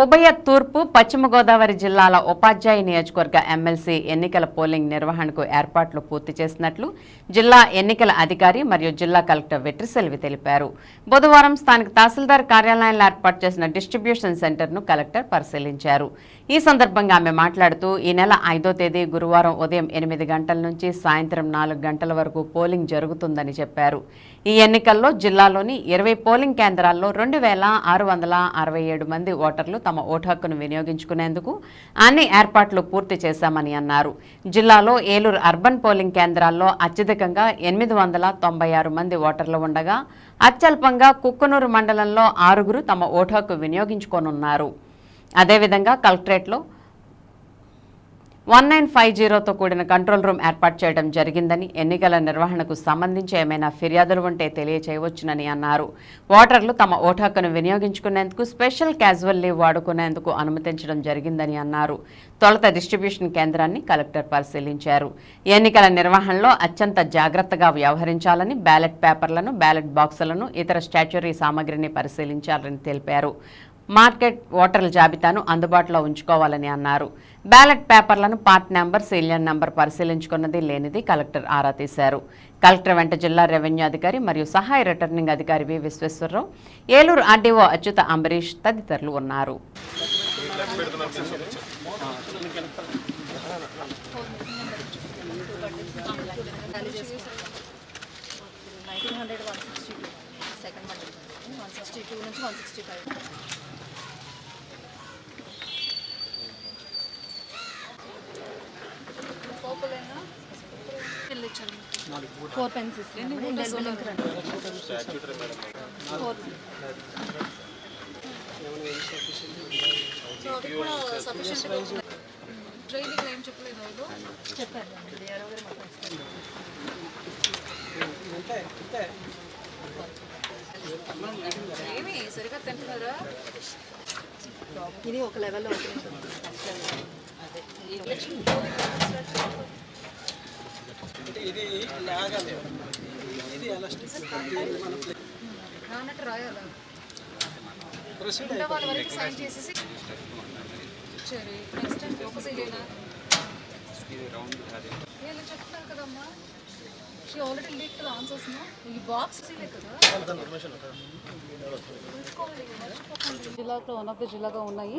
ఉభయ తూర్పు పశ్చిమ గోదావరి జిల్లాల ఉపాధ్యాయ నియోజకవర్గ ఎమ్మెల్సీ ఎన్నికల పోలింగ్ నిర్వహణకు ఏర్పాట్లు పూర్తి చేసినట్లు జిల్లా ఎన్నికల అధికారి మరియు జిల్లా కలెక్టర్ వెట్రిసెల్వి తెలిపారు. బుధవారం స్థానిక తహసీల్దార్ కార్యాలయంలో ఏర్పాటు చేసిన డిస్ట్రిబ్యూషన్ సెంటర్ను కలెక్టర్ పరిశీలించారు. ఈ సందర్భంగా ఆమె మాట్లాడుతూ ఈ నెల ఐదో తేదీ గురువారం ఉదయం ఎనిమిది గంటల నుంచి సాయంత్రం నాలుగు గంటల వరకు పోలింగ్ జరుగుతుందని చెప్పారు. ఈ ఎన్నికల్లో జిల్లాలోని ఇరవై పోలింగ్ కేంద్రాల్లో రెండు వేల ఆరు వందల అరవై ఏడు మంది ఓటర్లు తమ ఓటు హక్కును వినియోగించుకునేందుకు అన్ని ఏర్పాట్లు పూర్తి చేశామని అన్నారు. జిల్లాలో ఏలూరు అర్బన్ పోలింగ్ కేంద్రాల్లో అత్యధికంగా ఎనిమిది వందల తొంభై ఆరు మంది ఓటర్లు ఉండగా అత్యల్పంగా కుక్కునూరు మండలంలో ఆరుగురు తమ ఓటు హక్కు వినియోగించుకోనున్నారు. అదేవిధంగా కలెక్టరేట్లో వన్ నైన్ ఫైవ్ జీరోతో కూడిన కంట్రోల్ రూమ్ ఏర్పాటు చేయడం జరిగిందని ఎన్నికల నిర్వహణకు సంబంధించి ఏమైనా ఫిర్యాదులు ఉంటే తెలియచేయవచ్చునని అన్నారు. ఓటర్లు తమ ఓటు హక్కును వినియోగించుకునేందుకు స్పెషల్ క్యాజువల్ లీవ్ వాడుకునేందుకు అనుమతించడం జరిగిందని అన్నారు. తొలుత డిస్ట్రిబ్యూషన్ కేంద్రాన్ని కలెక్టర్ పరిశీలించారు. ఎన్నికల నిర్వహణలో అత్యంత జాగ్రత్తగా వ్యవహరించాలని బ్యాలెట్ పేపర్లను బ్యాలెట్ బాక్సులను ఇతర స్టాచ్యురీ సామగ్రిని పరిశీలించాలని తెలిపారు. మార్కెట్ ఓటర్ల జాబితాను అందుబాటులో ఉంచుకోవాలని అన్నారు. బ్యాలెట్ పేపర్లను పార్ట్ నెంబర్ సీరియల్ నెంబర్ పరిశీలించుకున్నది లేనిది కలెక్టర్ ఆరా తీశారు. కలెక్టర్ వెంట జిల్లా రెవెన్యూ అధికారి మరియు సహాయ రిటర్నింగ్ అధికారి వి విశ్వేశ్వరరావు ఏలూరు ఆర్డీఓ అచ్యుత అంబరీష్ తదితరులు ఉన్నారు. సెకండ్ వన్ సిక్స్టీ టూ నుంచి one sixty five. Four pens for training ఏం చెప్పలేదు చెప్పారు. ఏమి? సరిగా తింటున్నారా? ఇది ఒక లెవెల్లో ఉంటుంది ఫోకస్ ఇదేనా వీళ్ళు చెప్తున్నారు కదమ్మా. She already leak to answers ఈ బాక్స్ ఇదే కదా. జిల్లాలో వన్ ఆఫ్ ద జిల్లాగా ఉన్నాయి.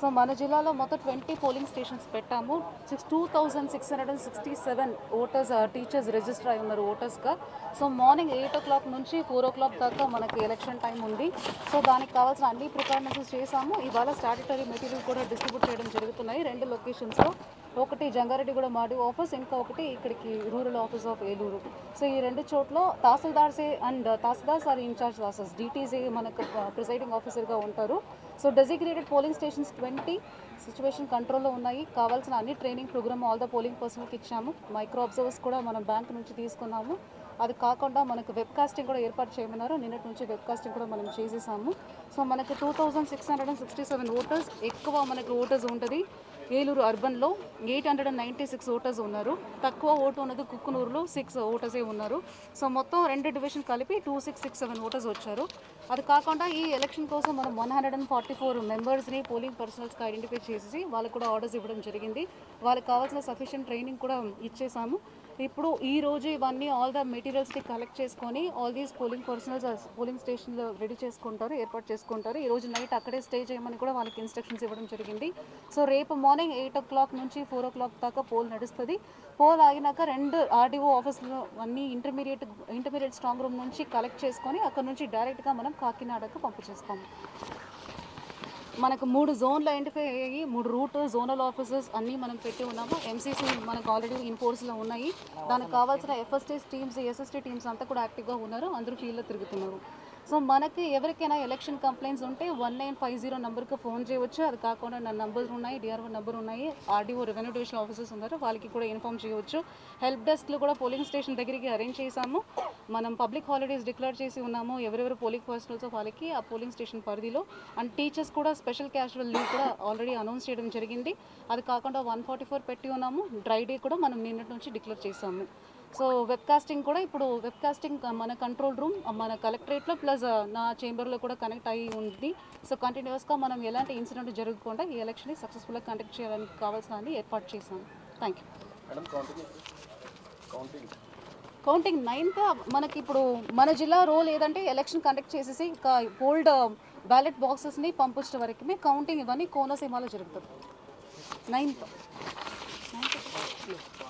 సో మన జిల్లాలో మొత్తం ట్వంటీ పోలింగ్ స్టేషన్స్ పెట్టాము. Six two thousand six hundred and sixty seven voters teachers register అయి ఉన్నారు ఓటర్స్గా so morning eight o'clock నుంచి ఫోర్ ఓ క్లాక్ దాకా మనకి ఎలక్షన్ టైం ఉంది. సో దానికి కావాల్సిన అన్ని ప్రికాషన్స్ చేశాము. ఇవాళ స్టాట్యుటరీ మెటీరియల్ కూడా డిస్ట్రిబ్యూట్ చేయడం జరుగుతున్నాయి. రెండు లొకేషన్స్లో ఒకటి జంగారెడ్డిగూడ మాడి ఆఫీస్ ఇంకా ఒకటి ఇక్కడికి rural office of Eluru. So ఈ రెండు చోట్ల తహసీల్దార్సే and tahsildars are incharge officers. DTC మనకు ప్రిసైడింగ్ ఆఫీసర్గా ఉంటారు. So designated polling stations twenty situation కంట్రోల్లో ఉన్నాయి. కావాల్సిన అన్ని training programme all the polling పర్సన్కి ఇచ్చాము. మైక్రో అబ్జర్వర్స్ కూడా మనం బ్యాంక్ నుంచి తీసుకున్నాము. అది కాకుండా మనకు వెబ్ కాస్టింగ్ కూడా ఏర్పాటు చేయమన్నారు. నిన్నటి నుంచి వెబ్ కాస్టింగ్ కూడా మనం చేసేసాము. సో మనకు two thousand six hundred and sixty seven voters ఎక్కువ మనకు ఓటర్స్ ఉంటుంది. ఏలూరు అర్బన్లో eight hundred and ninety six voters ఉన్నారు. తక్కువ ఓటు ఉన్నది కుక్కునూరులో సిక్స్ ఓటర్సే ఉన్నారు. సో మొత్తం రెండు డివిజన్ కలిపి two six six seven voters వచ్చారు. అది కాకుండా ఈ ఎలక్షన్ కోసం మనం one hundred and forty four మెంబర్స్ని పోలింగ్ పర్సనల్స్కి ఐడెంటిఫై చేసి వాళ్ళకి కూడా ఆర్డర్స్ ఇవ్వడం జరిగింది. వాళ్ళకి కావాల్సిన సఫిషియంట్ ట్రైనింగ్ కూడా ఇచ్చేసాము. ఇప్పుడు ఈ రోజు ఇవన్నీ ఆల్ ద మెటీరియల్స్ని కలెక్ట్ చేసుకొని all these polling personnels polling స్టేషన్లో రెడీ చేసుకుంటారు ఏర్పాటు చేసుకుంటారు. ఈ రోజు నైట్ అక్కడే స్టే చేయమని కూడా వాళ్ళకి ఇన్స్ట్రక్షన్స్ ఇవ్వడం జరిగింది. సో రేపు మార్నింగ్ ఎయిట్ ఓ క్లాక్ నుంచి ఫోర్ ఓ క్లాక్ దాకా పోల్ నడుస్తుంది. పోల్ ఆగినాక రెండు ఆర్డీఓ ఆఫీస్లో అన్ని ఇంటర్మీడియట్ ఇంటర్మీడియట్ స్ట్రాంగ్ రూమ్ నుంచి కలెక్ట్ చేసుకొని అక్కడ నుంచి డైరెక్ట్గా మనం కాకినాడకు పంపించేస్తాము మనకు మూడు జోన్లు ఐడెంటిఫై అయ్యాయి. మూడు రూట్ జోనల్ ఆఫీసర్స్ అన్నీ మనం పెట్టి ఉన్నాము. ఎంసీసీ మనకు ఆల్రెడీ ఇన్ ఫోర్స్లో ఉన్నాయి. దానికి కావాల్సిన ఎఫ్ఎస్టీస్ టీమ్స్ ఎస్ఎస్టీ టీమ్స్ అంతా కూడా యాక్టివ్గా ఉన్నారు. అందరూ ఫీల్డ్లో తిరుగుతున్నారు. సో మనకి ఎవరికైనా ఎలక్షన్ కంప్లైంట్స్ ఉంటే వన్ నైన్ ఫైవ్ జీరో నెంబర్కి ఫోన్ చేయవచ్చు అది కాకుండా నా నంబర్స్ ఉన్నాయి డిఆర్ఓ నెంబర్ ఉన్నాయి ఆర్డీఓ రెవెన్యూ డివిజన్ ఆఫీసర్స్ ఉన్నారు. వాళ్ళకి కూడా ఇన్ఫామ్ చేయవచ్చు హెల్ప్ డెస్క్లో కూడా పోలింగ్ స్టేషన్ దగ్గరికి అరేంజ్ చేశాము. మనం పబ్లిక్ హాలిడేస్ డిక్లేర్ చేసి ఉన్నాము. ఎవరెవరు పోలింగ్ పర్సనల్స్ వాళ్ళకి ఆ పోలింగ్ స్టేషన్ పరిధిలో. అండ్ టీచర్స్ కూడా స్పెషల్ క్యాజువల్ లీవ్ కూడా ఆల్రెడీ అనౌన్స్ చేయడం జరిగింది. అది కాకుండా వన్ ఫార్టీ ఫోర్ పెట్టి ఉన్నాము. డ్రై డే కూడా మనం నిన్నటి నుంచి డిక్లేర్ చేశాము. సో వెబ్ కాస్టింగ్ కూడా ఇప్పుడు వెబ్ కాస్టింగ్ మన కంట్రోల్ రూమ్ మన కలెక్టరేట్లో ప్లస్ నా చేంబర్లో కూడా కనెక్ట్ అయ్యి ఉంది. సో కంటిన్యూస్గా మనం ఎలాంటి ఇన్సిడెంట్ జరగకుండా ఈ ఎలక్షన్ని సక్సెస్ఫుల్గా కండక్ట్ చేయడానికి కావాల్సిన ఏర్పాటు చేశాం. థ్యాంక్ యూ కౌంటింగ్ నైన్త్ మనకి ఇప్పుడు మన జిల్లా రోల్ ఏదంటే ఎలక్షన్ కండక్ట్ చేసేసి ఓల్డ్ బ్యాలెట్ బాక్సెస్ని పంపించడం వరకు కౌంటింగ్ ఇవన్నీ కోనసీమలో జరుగుతుంది. Ninth ninth